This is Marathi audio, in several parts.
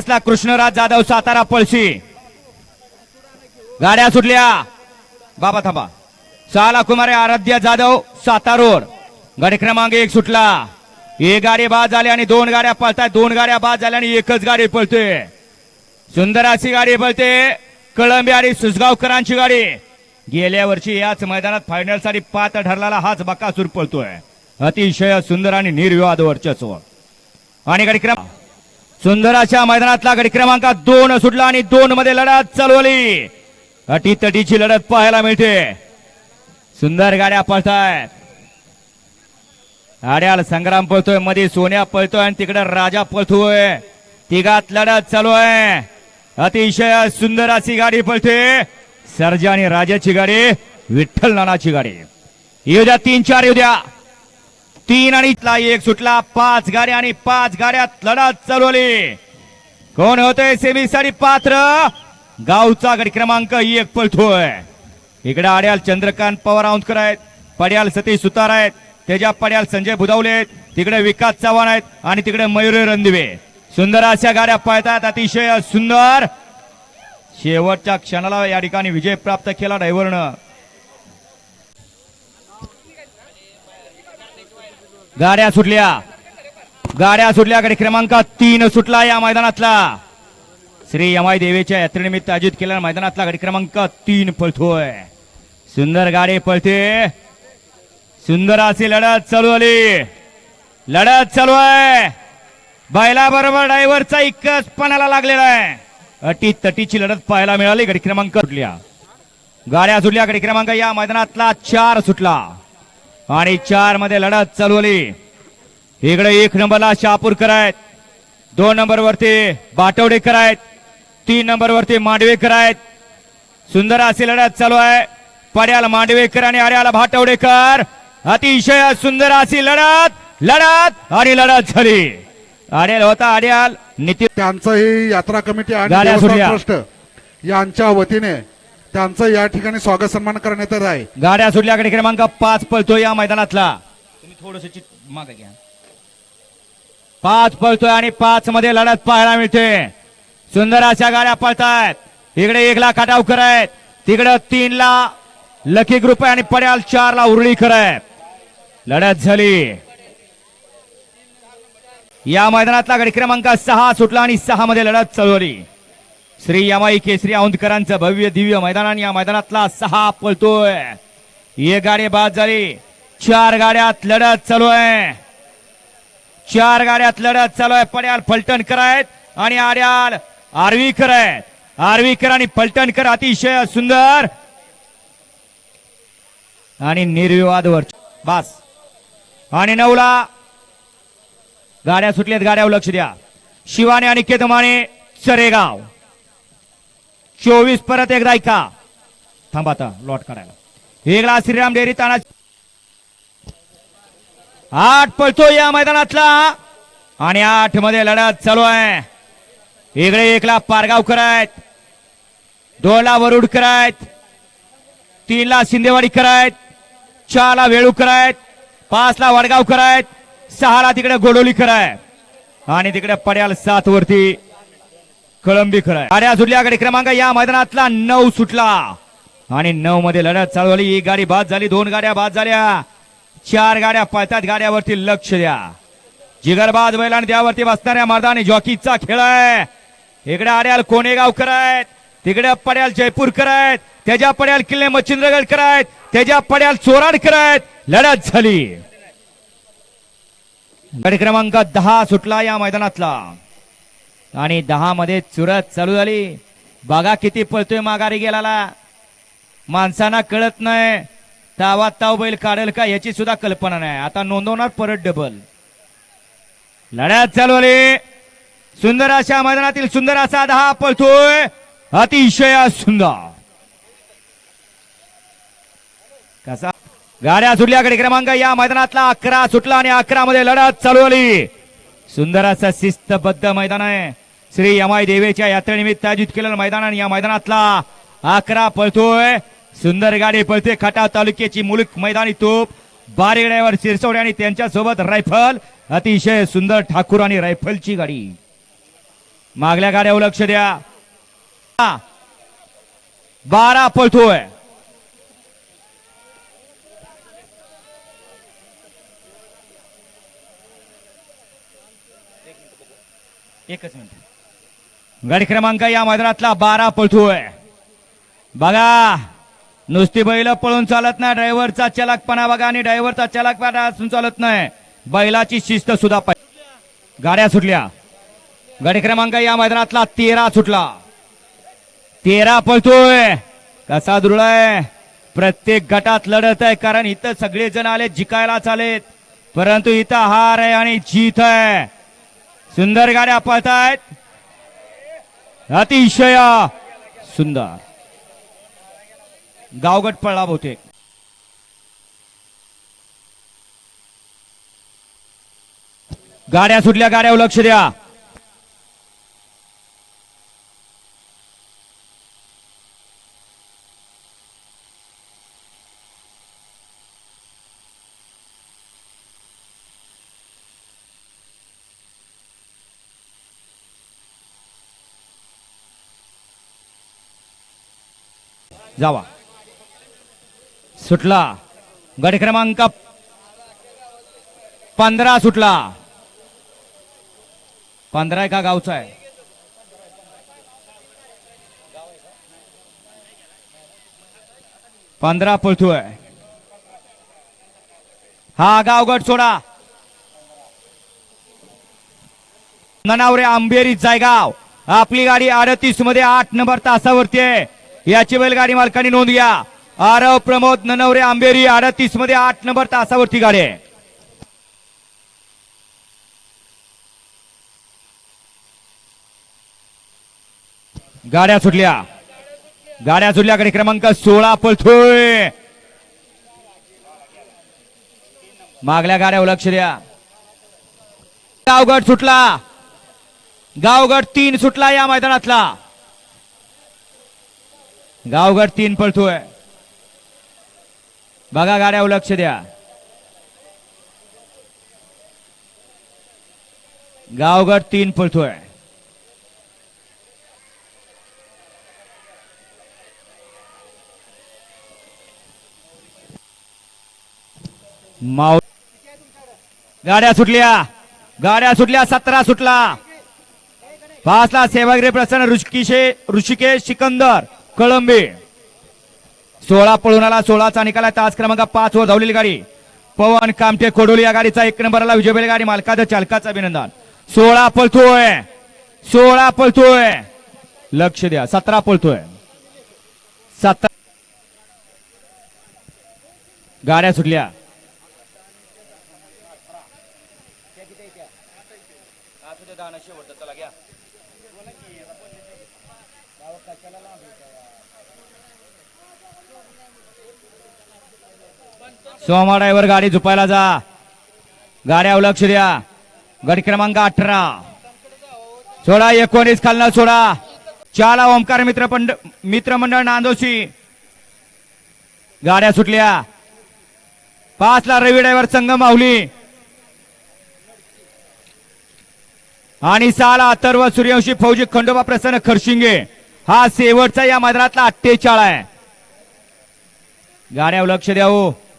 पाच ला कृष्णराज जाधव सातारा पळशी. गाड्या सुटल्या. बाबा थांबा. सहाला कुमारे आराध्य जाधव सातारोड. गाडी क्रमांक एक सुटला. एक गाडी बाद झाली आणि दोन गाड्या पळतात दोन गाड्या बाद झाल्या आणि एकच गाडी पळतोय सुंदर अशी गाडी पळते. कळंबी आणि सुसगावकरांची गाडी. गेल्या वर्षी याच मैदानात फायनलसाठी पात्र ठरलेला हाच बकासूर पळतोय. अतिशय सुंदर आणि निर्विवाद वर्चस्व. आणि कार्यक्रम सुंदराच्या सुंदर अशा मैदानातला गडी क्रमांक दोन सुटला आणि दोन मध्ये लढत चालवली अटी तटीची लढत पाहायला मिळते. सुंदर गाड्या पळतायत. आड्याल संग्राम पळतोयमध्ये सोन्या पळतोय आणि तिकडे राजा पळतोय. तिघात लढत चालू आहे. अतिशय सुंदर अशी गाडी पळते. सर्जा आणि राजाची गाडी विठ्ठल नानाची गाडी. येऊ द्या तीन चार येऊ द्या. तीन आणि एक सुटला. पाच गाड्या आणि पाच गाड्यात लढत चालवली कोण होतोय सेमीसाठी पात्र. गावचा गडी क्रमांक एक पळतोय इकडे आड्याल चंद्रकांत पवार औंदकर आहेत. पड्याल सतीश सुतार आहेत. त्याच्या पड्याल संजय बुधावले आहेत. तिकडे विकास चव्हाण आहेत आणि तिकडे मयूर रणदिवे. सुंदर अशा गाड्या पळतात. अतिशय सुंदर. शेवटच्या क्षणाला या ठिकाणी विजय प्राप्त केला ड्रायव्हरनं. गाड्या सुटल्या. गाड्या सुटल्या गाडी क्रमांक तीन सुटला या मैदानातला. श्री यमाई देवीच्या यात्रेनिमित्त आयोजित केलेल्या मैदानातला गाडी क्रमांक तीन पळतोय. सुंदर गाडी पळते. सुंदर अशी लढत चालू आली लढत चालू आहे. बैला बरोबर ड्रायव्हरचा इकच पणाला लागलेला आहे. अटी तटीची लढत पाहायला मिळाली. गाडी क्रमांक सुटल्या. गाड्या सुटल्या. गाडी क्रमांक या मैदानातला चार सुटला. आणि चारमध्ये लढत चालवली इकडे एक नंबरला शहापूरकर आहेत. दोन नंबर वरती बाटवडेकर आहेत. तीन नंबर वरती मांडवेकर आहेत. सुंदर अशी लढत चालू आहे. पड्याला मांडवेकर आणि आर्याला भाटवडेकर. अतिशय सुंदर अशी लढत लढत आणि लढत झाली. आड्याल होता आड्याल नितीन. त्यांचंही यात्रा कमिटी आणि यांच्या वतीने त्यांचं या ठिकाणी स्वागत सन्मान करण्यात येत आहे. गाड्या सुटल्याकडे क्रमांक पाच पळतोय या मैदानातला. तुम्ही थोडस मागे घ्या. पाच पळतोय आणि पाच मध्ये लढत पाहायला मिळते. सुंदर अशा गाड्या पळतायत. इकडे एक ला आहेत तिकडे तीन ला लकी ग्रुप आहे आणि पड्याल चार ला उरळीकर आहे लढत झाली. या मैदानातला गडी क्रमांक सहा सुटला आणि सहा मध्ये लढत चालवली श्री यमाई केसरी औंधकरांचं भव्य दिव्य मैदान या मैदानातला सहा पळतोय. एक गाडी बाद झाली. चार गाड्यात लढत चालू आहे. चार गाड्यात लढत चालू आहे. पड्याल फलटणकर आहेत आणि आड्याल आर्वीकर आहेत. आर्वीकर आणि फलटणकर अतिशय सुंदर आणि निर्विवाद वर. बास. आणि नवला. गाड्या सुटल्यात गाड्यावर लक्ष द्या. शिवाने आणि केतमाने सरेगाव चोवीस परत एकदा ऐका. थांबा आता लॉट काढायला. वेगळा श्रीराम डेअरी ताना आठ पळतो या मैदानातला. आणि आठमध्ये लढत चालू आहे. इकडे एकला पारगावकर आहेत. दोनला वरुडकर आहेत. तीनला शिंदेवाडीकर आहेत. चारला वेळूकर आहेत. पाचला वडगावकर आहेत. सहाला तिकडे गोडोलीकर आहे. आणि तिकडे पड्याल सात वरती कळंबी आहे गाड्या सुटल्या गाडी क्रमांक या मैदानातला नऊ सुटला. आणि नऊ मध्ये लढत झाली. एक गाडी बाद झाली दोन गाड्या बाद झाल्या. चार गाड्या पळतात गाड्यावरती लक्ष द्या. जिगरबाज बैल आणि त्यावरती बसणाऱ्या मर्दानी जॉकीचा खेळ आहे. इकडे आड्याल कोणेगाव करायत तिकडे पड्याल जयपूर करायत त्याच्या पड्याल किल्ले मच्छिंद्रगड करायत त्याच्या पड्याल चोराड करायत लढत झाली. गाडी क्रमांक दहा सुटला या मैदानातला. आणि दहा मध्ये चुरत चालू झाली. बघा किती पळतोय माघारी गेलाला. माणसांना कळत नाही तावात ताव बैल काढेल का याची सुद्धा कल्पना नाही. आता नोंदवणार परत डबल लढ्यात चालवली सुंदर अशा मैदानातील सुंदर असा दहा पळतोय. अतिशय सुंदर. कसा? गाड्या सुटल्या कडे क्रमांक या मैदानातला अकरा सुटला आणि अकरा मध्ये लढत चालू आली. सुंदर असं शिस्तबद्ध मैदान आहे. श्री यमाई देवीच्या यात्रेनिमित्त आयोजित केलेलं मैदान आणि या मैदानातला अकरा पळतोय. सुंदर गाडी पळते. खटाव तालुक्याची मुलुक मैदानी तोप. बारेगड्यावर शिरसवडे आणि त्यांच्यासोबत रायफल. अतिशय सुंदर ठाकूर आणि रायफलची गाडी. मागल्या गाड्यावर लक्ष द्या. हा. बारा पळतोय. एकच मिनिट. गड क्रमांक या मैदानातला बारा पळतोय. बघा नुसती बैल पळून चालत नाही ड्रायव्हरचा चलाकपणा बघा आणि ड्रायव्हरचा चलाकपणा असून चालत नाही. बैलाची शिस्त सुद्धा पाहिजे गाड्या सुटल्या. गाडी क्रमांक या मैदानातला तेरा सुटला. तेरा पळतोय. कसा दुर्ळाय प्रत्येक गटात लढत आहे कारण इथं सगळेजण आले जिकायलाच चालेत परंतु इथं हार आहे आणि जीत आहे. सुंदर गाड्या पळतायत. अतिशय सुंदर. गावगट पळला बहुतेक. गाड्या सुटल्या गाड्यावर लक्ष द्या. जावा. सुटला. गड क्रमांक पंधरा सुटला. पंधरा का गावचा आहे. पंधरा पळतोय. हा गावगड सोडा. ननावरे आंबेरी जायगाव. आपली गाडी अडतीसमध्ये आठ नंबर तासावरती आहे. याची बैलगाडी मालकांनी नोंद घ्या. आरव प्रमोद ननवरे आंबेरी अडतीसमध्ये आठ नंबर तासावरती गाडी. आहे गाड्या सुटल्या. गाड्या सुटल्या गाडी क्रमांक सोळा पळतोय. मागल्या गाड्यावर लक्ष द्या. गावगड सुटला. गावगड तीन सुटला या मैदानातला. गावगड तीन पळतोय बघा गाड्यावर लक्ष द्या. गावगड तीन पळतोय माव गाड्या सुटल्या. गाड्या सुटल्या सतरा सुटला. पाचला सेवागिरी प्रसन्न ऋषिकेशे ऋषिकेश सिकंदर. कळंबे. सोळा पळून आला सोळाचा निकाल आहे. तास क्रमांक पाच वर धावलेली गाडी. पवन कामटे कोडोली या गाडीचा एक नंबरला विजय गाडी मालकाचं चालकाचं अभिनंदन. सोळा पळतोय. सोळा पळतोय. लक्ष द्या. सतरा पळतोय. सतरा गाड्या सुटल्या. सोमा ड्रायव्हर गाडी झुपायला जा. गाड्यावर लक्ष द्या. गट क्रमांक अठरा. सोळा एकोणीस खालना सोळा चाला ओंकार मित्र पंड मित्रमंडळ नांदोशी. गाड्या सुटल्या. पाचला रवी ड्रायव्हर संघ माऊली. आणि सहाला अथर्व सूर्यवंशी फौजी खंडोबा प्रसन्न खरशिंगे. हा शेवटचा या मैदानातला अठ्ठेचाळ आहे. गाड्यावर लक्ष द्या हो.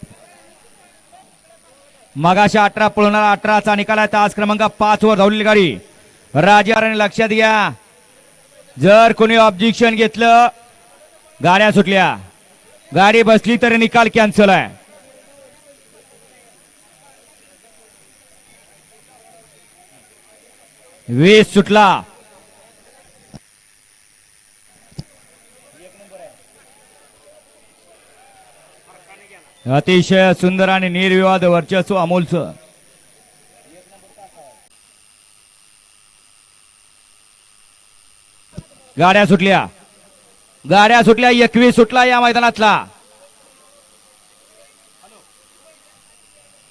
मगाशा अठरा पळवणारा अठराचा निकाल आहे. तास क्रमांक पाच वर धावलेली गाडी. राजाराने लक्षात घ्या. जर कोणी ऑब्जेक्शन घेतलं गाड्या सुटल्या. गाडी बसली तरी निकाल कॅन्सल आहे. वीस सुटला. अतिशय सुंदर आणि निर्विवाद वर्चस्व अमोलचं. गाड्या सुटल्या. गाड्या सुटल्या एकवीस सुटला या मैदानातला.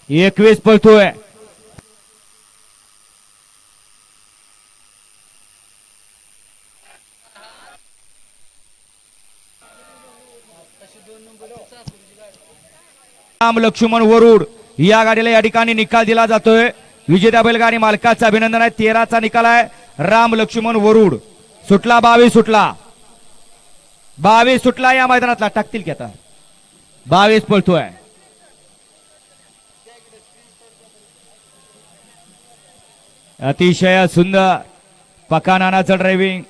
एकवीस पळतोय. राम लक्ष्मण वरुड या गाडीला या ठिकाणी निकाल दिला जातोय. विजेत्या बैलगाडी मालकाचं अभिनंदन आहे. तेराचा निकाल आहे. राम लक्ष्मण वरुड. सुटला बावीस सुटला. बावीस सुटला या मैदानातला. टाकतील की आता? बावीस पळतोय. अतिशय सुंदर. पकानानाचं ड्रायव्हिंग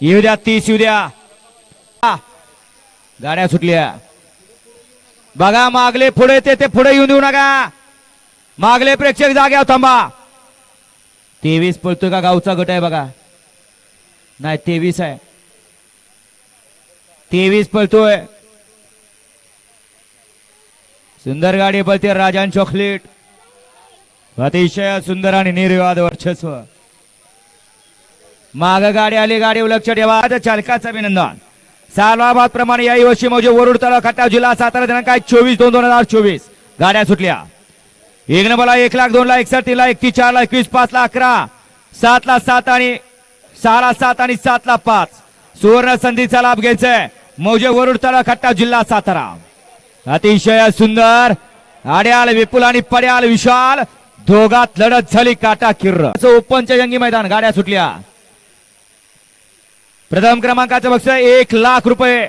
येऊ द्या तीस येऊ द्या. गाड्या सुटल्या. बघा मागले पुढे ते ते पुढे येऊन देऊ नका. मागले प्रेक्षक जाग्या थांबा. तेवीस पळतोय का गावचा गट आहे बघा. नाही तेवीस आहे. तेवीस पळतोय. सुंदर गाडी पळते राजान चॉकलेट. अतिशय सुंदर आणि निर्विवाद वर्चस्व. माग गाडी आली गाडी लक्ष ठेवा. आता चालकाचं अभिनंदन. सालवाबाद प्रमाणे याही वर्षी म्हणजे वरुड तळा जिल्हा सातारा दिनांक आहे चोवीस दोन दोन हजार चोवीस. गाड्या सुटल्या. एक नंबरला एक लाख दोन लाख एकसष्ट तीन लाख एकतीस चार लाख एकवीस पाच लाख अकरा सात ला सात आणि सहाला सात आणि सात ला पाच. सुवर्ण संधीचा लाभ घ्यायचाय. मौजे वरुड तळा खट्टा जिल्हा सातारा. अतिशय सुंदर आड्याल विपुल आणि पड्याल विशाल दोघात लढत झाली काटा किर्र ओपनच्या जंगी मैदान गाड्या सुटल्या. प्रथम क्रमांकाचं बक्ष एक लाख रुपये.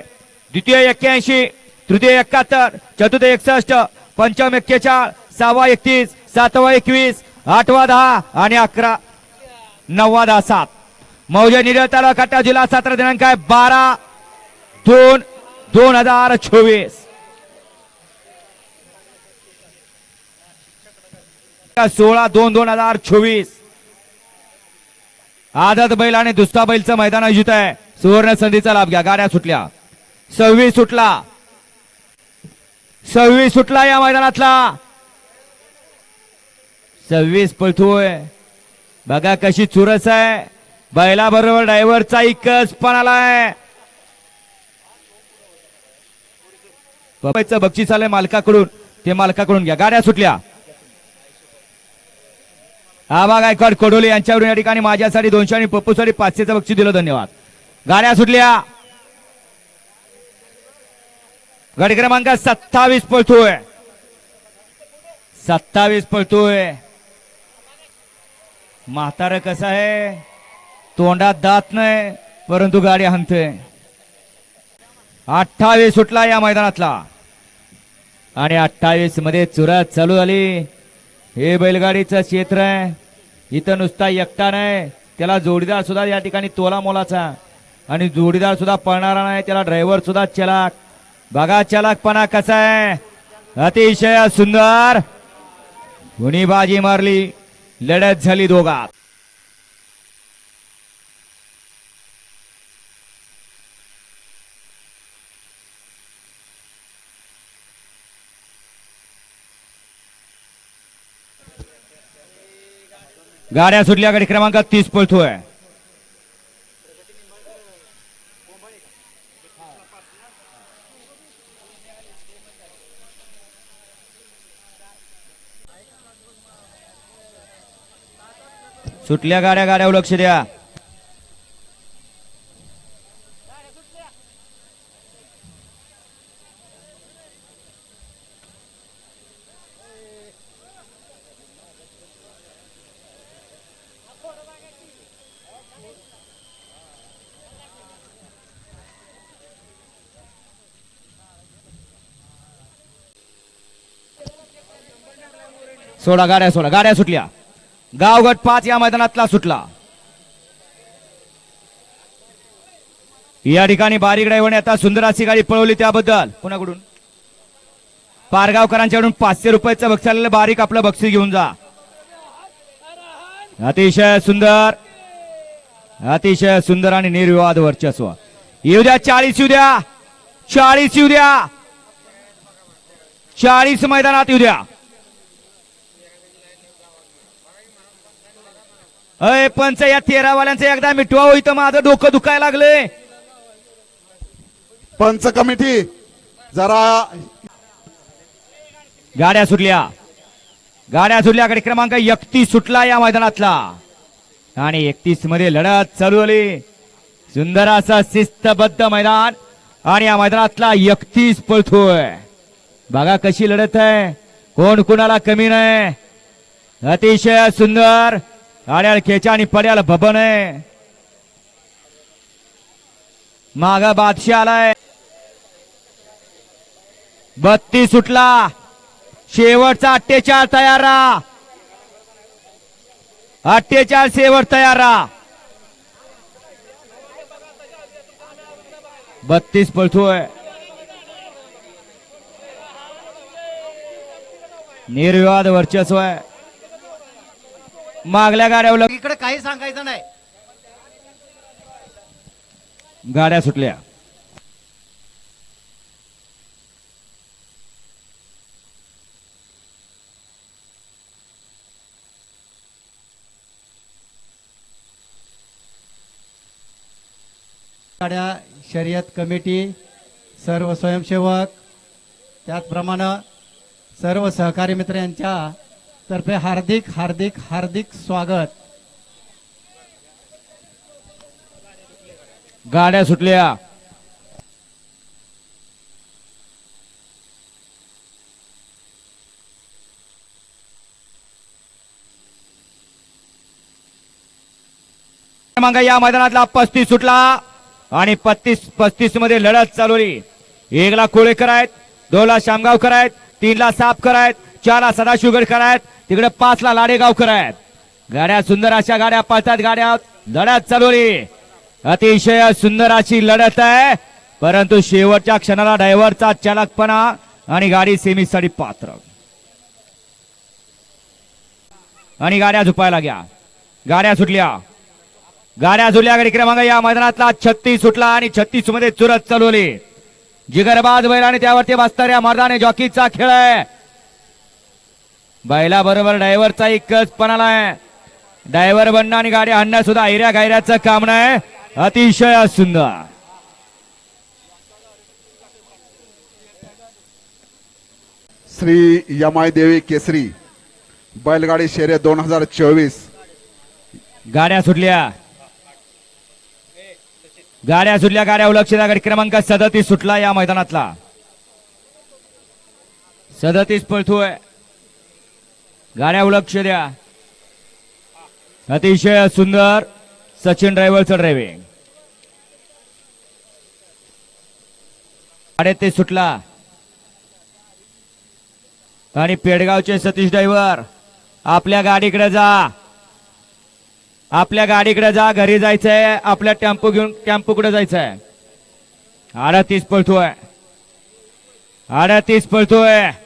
द्वितीय एक्क्याऐंशी तृतीय एकाहत्तर चतुर्थ एकसष्ट पंचम एक्केचाळ सहावा एकतीस सातवा एकवीस आठवा दहा आणि अकरा नववा दहा सात. मौजे निडळ तालुका जिल्हा सातारा दिनांक आहे बारा दोन दोन हजार चोवीस. सोळा दोन दोन हजार चोवीस. आझाद बैल आणि दुसरा बैलचं मैदान आयोजित आहे. सुवर्ण संधीचा लाभ घ्या. गाड्या सुटल्या. सव्वीस सुटला. सव्वीस सुटला या मैदानातला. सव्वीस पळतोय. बघा कशी चुरस आहे. बैला बरोबर ड्रायव्हरचा इकच पण आलाय बक्षीस आलंय मालकाकडून. ते मालकाकडून घ्या. गाड्या सुटल्या. आबा गायकवाड कोडोले यांच्यावरून या ठिकाणी माझ्यासाठी दोनशे आणि पप्पूसाठी पाचशेचं बक्षीस दिलं धन्यवाद. गाड्या सुटल्या. गट क्रमांक सत्तावीस पळतोय. सत्तावीस पळतोय. म्हातारं कसं आहे? तोंडात दात नाही परंतु गाडी हाणतोय. अठ्ठावीस सुटला या मैदानातला. आणि अठ्ठावीसमध्ये चुरात चालू झाली. हे बैलगाडीचं क्षेत्र आहे. इथं नुसता एकटा नाही. त्याला जोडीदार सुद्धा या ठिकाणी तोला मोलाचा आणि जोडीदार सुद्धा पळणारा नाही त्याला ड्रायव्हर सुद्धा चलाक. बघा चलाकपणा कसा आहे. अतिशय सुंदर. कुणी बाजी मारली. लढत झाली दोघात. गाड्या सुटल्या गाडी क्रमांक तीस पळतोय. सुटल्या गाड्या गाड्यावर लक्ष द्या. सोडा गाड्या सोडा गाड्या सुटल्या. गावगट पाच या मैदानातला सुटला. या ठिकाणी बारीक ड्रायव्हरने आता सुंदर अशी गाडी पळवली त्याबद्दल. कुणाकडून? पारगावकरांच्याकडून पाचशे रुपयाचं बक्षीस आलेलं बारीक आपलं बक्षीस घेऊन जा. अतिशय सुंदर. अतिशय सुंदर आणि निर्विवाद वर्चस्व. येऊ द्या चाळीस येऊ द्या. चाळीस येऊ द्या. चाळीस मैदानात येऊ द्या. अय पंच या तेरा वाल्यांचं एकदा मिटवा हो इथं माझं डोकं दुखायला लागले. पंच कमिटी जरा गाड्या सुटल्या. गाड्या सुटल्या कडे क्रमांक एकतीस सुटला या मैदानातला. आणि एकतीसमध्ये लढत चालू झाली. सुंदर असं शिस्तबद्ध मैदान. आणि या मैदानातला एकतीस पळतोय. बघा कशी लढत आहे. कोण कुणाला कमी नाही. अतिशय सुंदर. आड्याला खेचा आणि पड्याला भबन. आहे माग बादशाह आलाय. बत्तीस सुटला. शेवटचा अठ्ठेचाळ तयार. राहा अठ्ठेचाळ शेवट तयार. राहा बत्तीस पळतोय. निर्विवाद वर्चस्व आहे. मागल्या गाड्या इकडे काही सांगायचं नाही. गाड्या सुटल्या. गाड्या शर्यत कमिटी सर्व स्वयंसेवक त्याचप्रमाणे सर्व सहकारी मित्र यांच्या तर्फे हार्दिक हार्दिक हार्दिक स्वागत. गाड्या सुटल्या. क्रमांक या मैदानातला पस्तीस सुटला आणि पस्तीस पस्तीसमध्ये लढत चालवली एकला कोळेकर आहेत दोनला शामगावकर आहेत तीनला सापकर आहेत चारला सदाशिवगडकर आहेत तिकडे पाचला लाडेगावकर आहेत. गाड्या सुंदर अशा गाड्या पळतात गाड्या लढत चालवली. अतिशय सुंदर अशी लढत आहे. परंतु शेवटच्या क्षणाला ड्रायव्हरचा चालकपणा आणि गाडी सेमीसाठी पात्र. आणि गाड्या झुपायला घ्या गाड्या सुटल्या. गाड्या झुटल्या गाडी क्रमांक या मैदानातला. छत्तीस सुटला आणि छत्तीसमध्ये चुरत चालवली. जिगरबाज बैल आणि त्यावरती बसणाऱ्या मर्दाने जॉकीचा खेळ आहे. बैला बरोबर ड्रायव्हरचा एकच पणाला आहे. ड्रायव्हर बनणं आणि गाडी आणणं सुद्धा हिऱ्या गायऱ्याचं काम नाही. अतिशय सुंदर. श्री यमाय देवी केसरी बैलगाडी शर्यत दोन हजार चोवीस. गाड्या सुटल्या. गाड्या सुटल्या गाड्या लक्ष द्या गाडी क्रमांक सदतीस सुटला या मैदानातला. सदतीस पळतोय. गाड्या लक्ष द्या. अतिशय सुंदर सचिन ड्रायव्हरचं ड्रायव्हिंग ते सुटला. आणि पेडगावचे सतीश ड्रायव्हर आपल्या गाडीकडे जा. आपल्या गाडीकडे जा घरी जायचंय आपल्या टेम्पो घेऊन टेम्पोकडे जायचंय? अडतीस पळतोय. अडतीस पळतोय ह्याच्या स-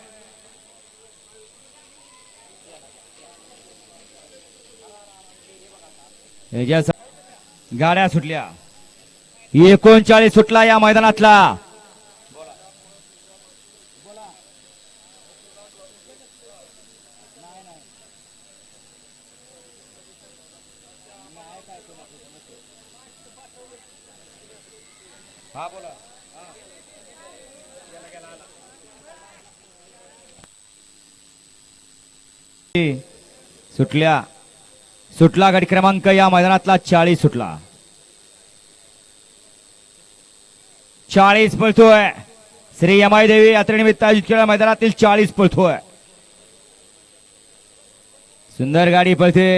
गाड्या सुटल्या. एकोणचाळीस सुटला या मैदानातला. सुटल्या. सुटला गट क्रमांक या मैदानातला चाळीस सुटला चाळीस पळतोय श्री यमाई देवी यात्रेनिमित्त आयोजित केलेल्या मैदानातील चाळीस पळतोय सुंदर गाडी पळते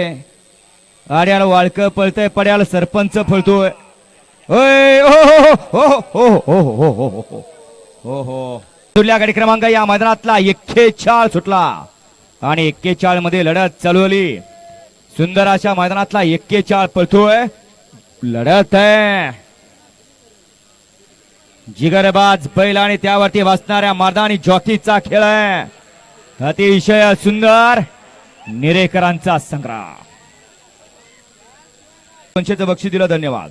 आड्याला वाळक पळतंय पड्याला सरपंच पळतोय सुटल्या गाडी क्रमांक या मैदानातला एक्केचाळ सुटला आणि एक्केचाळमध्ये लढत चालवली सुंदर अशा मैदानातला एक्केचाळ पळतोय. लढत आहे. जिगरबाज बैल आणि त्यावरती बसणाऱ्या मर्दानी जॉकीचा खेळ आहे. अतिशय सुंदर निरेकरांचा संग्राम. पंचेचं बक्षीस दिलं धन्यवाद.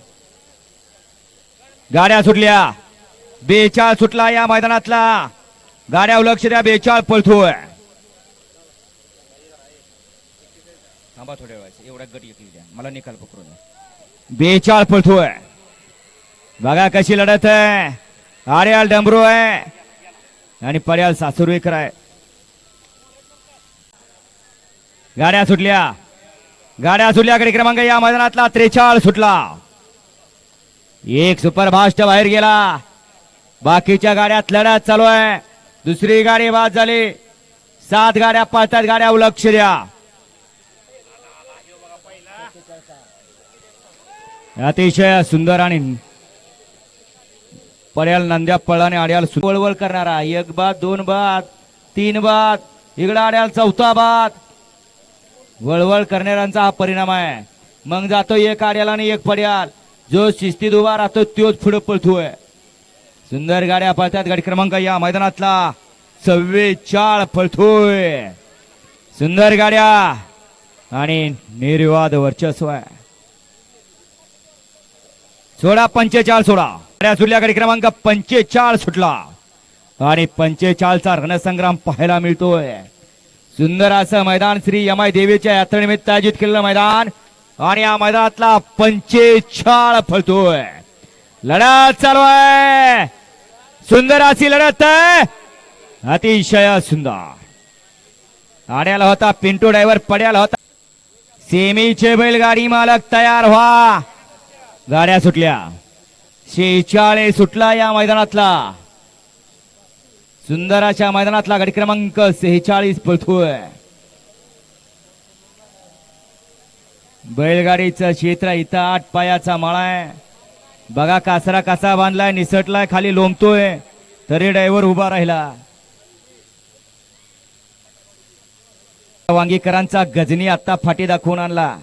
गाड्या सुटल्या. बेचाळ सुटला या मैदानातला. गाड्या लक्ष द्या बेचाळ पळतोय. थांबा थोड्या वेळाचं एवढा गट येतील द्या मला निकाल पकडू द्या. बेचाळ पळतोय बघा कशी लढत आहे. आर्याल डंबरू आहे. आणि पर्याल सासुरवेकर आहे. गाड्या सुटल्या. गाड्या सुटल्या कडे क्रमांक या मैदानातला त्रेचाळ सुटला. एक सुपरफास्ट बाहेर गेला. बाकीच्या गाड्यात लढत चालू आहे. दुसरी गाडी बाद झाली. सात गाड्या पळतात. गाड्या लक्ष द्या. अतिशय सुंदर आणि पड्याल नंद्या पळाने आड्याल वळवळ करणारा. एक बाद दोन बाद तीन बाद इकडं आड्याल चौथा बाद. वळवळ करणाऱ्यांचा हा परिणाम आहे. मग जातो एक आड्याल आणि एक पड्याल. जो शिस्तीत उभा राहतो तोच पुढे पळतोय सुंदर गाड्या पळतात गाडी क्रमांक या मैदानातला. चव्वेचाळ पळतोय. सुंदर गाड्या आणि निर्वाद वर्चस्व आहे. सोळा पंचेचाळ सोळा. गाड्या सुटल्या क्रमांक पंचेचाळ सुटला. आणि पंचेचाळचा रणसंग्राम पाहायला मिळतोय. सुंदर असं मैदान श्री यमाई देवीच्या यात्रेनिमित्त आयोजित केलेलं मैदान. आणि या मैदानातला पंचेचाळ फळतोय. लढत चालू आहे. सुंदर अशी लढत आहे. अतिशय सुंदर. आड्याला होता पिंटू ड्रायव्हर पड्याला होता. सेमीचे बैलगाडी मालक तयार व्हा. गाड्या सुटल्या. शेचाळे सुटला या मैदानातला. सुंदर अशा मैदानातला गाडी क्रमांक सेहेचाळीस पळतोय. बैलगाडीचं क्षेत्र इथं आठ पायाचा माळा आहे. बघा कासरा कसा बांधलाय निसटलाय खाली लोंबतोय तरी ड्रायव्हर उभा राहिला. वांगीकरांचा गजनी आता फाटी दाखवून आणला.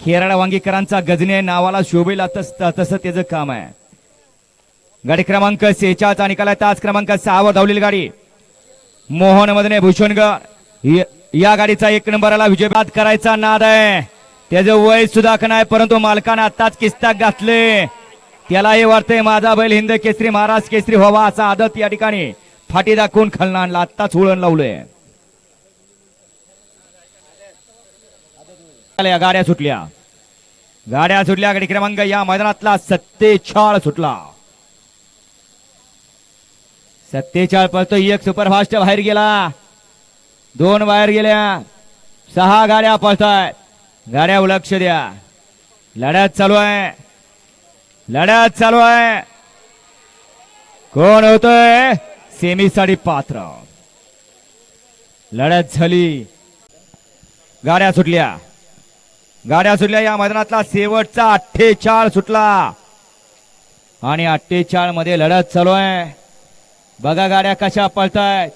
खेराडा वांगीकरांचा गजने नावाला शोभेल तसं तसं त्याचं काम आहे. गाडी क्रमांक सेचाचा निकाल आहे. तास क्रमांक सहावर धावलेली गाडी. मोहन मदने भूषणगड या गाडीचा एक नंबरला विजयबाद करायचा नाद आहे. त्याचं वय सुद्धा का नाही परंतु मालकानं आताच किस्ताक घातले. त्याला हे वाटतंय माझा बैल हिंद केसरी महाराज केसरी व्हावा असा आदत या ठिकाणी फाटी दाखवून खालना आणला आत्ताच उळण लावलंय. या गाड्या सुटल्या. गाड्या सुटल्या गाडी क्रमांक या मैदानातला सत्तेचाळ सुटला. सत्तेचाळ पळतो एक सुपरफास्ट बाहेर गेला. दोन बाहेर गेल्या. सहा गाड्या पळतायत. गाड्या लक्ष द्या. लढ्यात चालू आहे. लढ्यात चालू आहे. कोण होतोय? सेमी साडी पात्र. लढ्यात झाली. गाड्या सुटल्या. गाड्या सुटल्या या मैदानातला शेवटचा अठ्ठेचाळ सुटला. आणि अठ्ठेचाळमध्ये लढत चालू आहे. बघा गाड्या कशा पळतायत.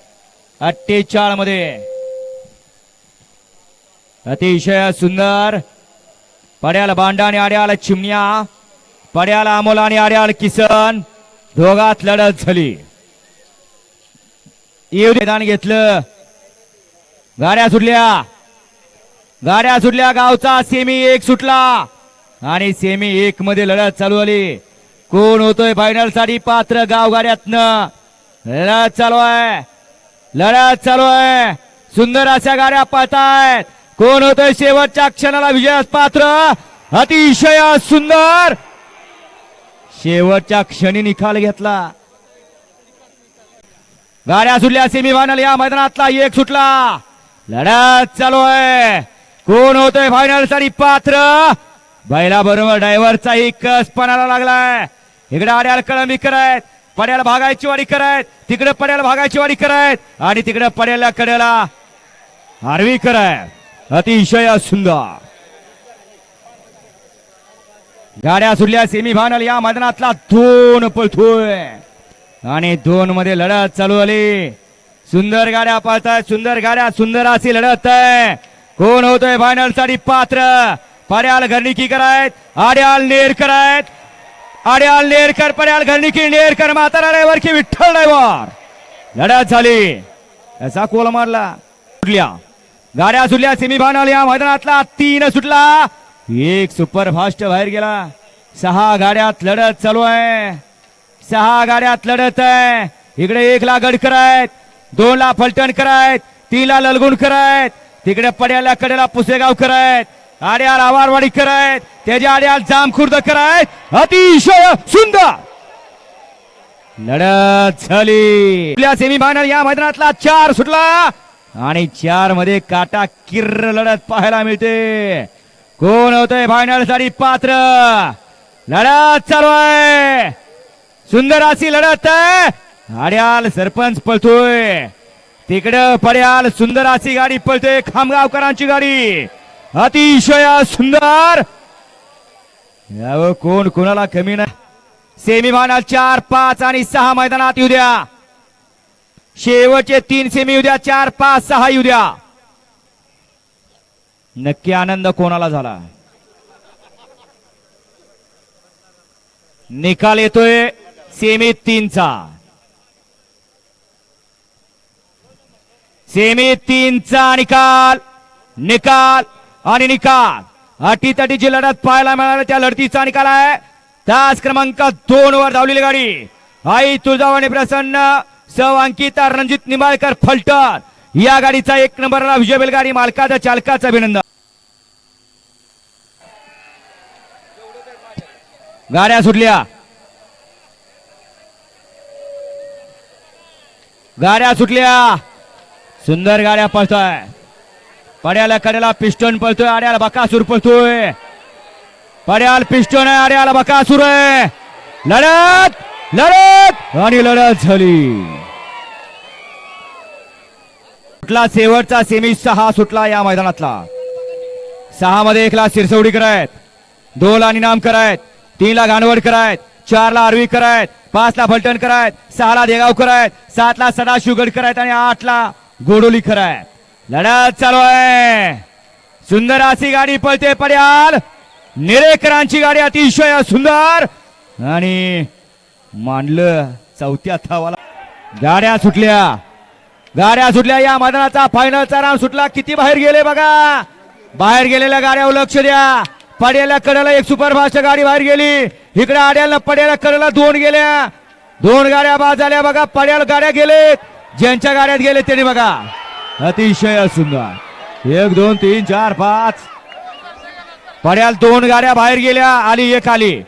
अठ्ठेचाळमध्ये अतिशय सुंदर. पड्याल बांडा आणि आड्याल चिमण्या. पड्याल अमोल आणि आड्याल किसन. दोघात लढत झाली. येऊ दे, मैदान घेतलं. गाड्या सुटल्या. गाड्या सुटल्या गावचा सेमी एक सुटला. आणि सेमी एक मध्ये लढत चालू आली कोण होतोय फायनलसाठी पात्र गाव गाड्यातनं. लढत चालू आहे. लढत चालू आहे. सुंदर अशा गाड्या पाहतायत कोण होतोय शेवटच्या क्षणाला? विजयास पात्र. अतिशय सुंदर. शेवटच्या क्षणी निकाल घेतला. गाड्या सुटल्या सेमी फायनल या मैदानातला एक सुटला. लढत चालू आहे. कोण होतोय फायनलसाठी पात्र? बैला बरोबर ड्रायव्हरचाही कस पणाला लागलाय. इकडे आड्याला कळंबी करायत पड्याला भागायची वाडी करायत तिकडे पड्याला भागायची वाडी करायत आणि तिकडे पड्याला कड्याला आरवी कराय अतिशय सुंदर. गाड्या सुटल्या सेमी फायनल या मैदानातला दोन पळतोय. आणि दोन मध्ये लढत चालू आली सुंदर गाड्या पाळतायत सुंदर गाड्या सुंदर अशी लढत आहे. कोण होतोय फायनलसाठी पात्र. पर्याल घरनिकी करायत आड्याल नेर करायत आड्याल नेरकर पर्याल घरणीकी नेरकर म्हातारा ड्रायव्हर की विठ्ठल ड्रायव्हर लढत झाली. असा कोल मारला. सुटल्या. गाड्या सुटल्या सेमीफायनल या मैदानातला. तीन सुटला. एक सुपर फास्ट बाहेर गेला. सहा गाड्यात लढत चालू आहे. सहा गाड्यात लढत आहे. इकडे एक ला गड करायत दोन ला फलटण करायत. तीन ला ललगुण करायत. तिकडे पड्याला कडेला पुसेगाव आहेत. आड्याल आवारवाडी करायत त्याच्या आड्याल जामखुर्द करायत अतिशय सुंदर. लढत झाली. सेमी फायनल या मैदानातला चार सुटला. आणि चारमध्ये काटा किर्र लढत पाहायला मिळते. कोण होतंय फायनलसाठी पात्र? लढत चालू आहे. सुंदर अशी लढत आहे. आड्याल सरपंच पळतोय. तिकडं पड्याल सुंदर अशी गाडी पळते खामगावकरांची गाडी. अतिशय सुंदर. यावं कोण कोणाला कमी नाही. सेमीफायनल चार पाच आणि सहा मैदानात येऊ द्या शेवटचे तीन सेमी येऊ द्या चार पाच सहा येऊ द्या नक्की आनंद कोणाला झाला? निकाल येतोय सेमी तीनचा. सेमी तीनचा निकाल निकाल आणि निकाल. अटीतटीची लढत पाहायला मिळाली त्या लढतीचा निकाल आहे. तास क्रमांक दोन वर धावलेली गाडी. आई तुळजावाणी प्रसन्न सव अंकिता रणजित निंबाळकर फलटण. या गाडीचा एक नंबरला विजय बैलगाडी मालकाचा चालकाचं अभिनंदन. गाड्या सुटल्या. गाड्या सुटल्या. सुंदर गाड्या पळतोय. पड्याला कड्याला पिस्टन पळतोय आड्याला बकासूर पळतोय. पड्याल पिस्टन आहे आड्याला बकासूर आहे. लढत लढत आणि लढत झाली. सुटला शेवटचा सेमी सहा सुटला या मैदानातला. सहा मध्ये एकला शिरसवडी करायत दोन ला निनाम करायत तीन ला घाणवड करायत चार ला आरवी करायत पाच ला फलटण करायत सहा ला देगाव करायत सात ला सदाशिवगड करायत आणि आठ ला गोडोली करायत लढत चालू आहे. सुंदर अशी गाडी पळते पड्याल. निरेकरांची गाडी अतिशय सुंदर. आणि मांडलं चौथ्या थावाला. गाड्या सुटल्या. गाड्या सुटल्या. या मैदानाचा फायनलचा राऊंड सुटला. किती बाहेर गेले बघा. बाहेर गेलेल्या गाड्यावर लक्ष द्या. पड्याला कडेला एक सुपरफास्ट गाडी बाहेर गेली. इकडे आड्याला पड्याला कडेला दोन गेल्या. दोन गाड्या बाद झाल्या बघा. पड्याला गाड्या गेलेत. ज्यांच्या गाड्यात गेले त्यांनी बघा. अतिशय सुंदर. एक दोन तीन चार पाच. पड्याल दोन गाड्या बाहेर गेल्या आली एक आली.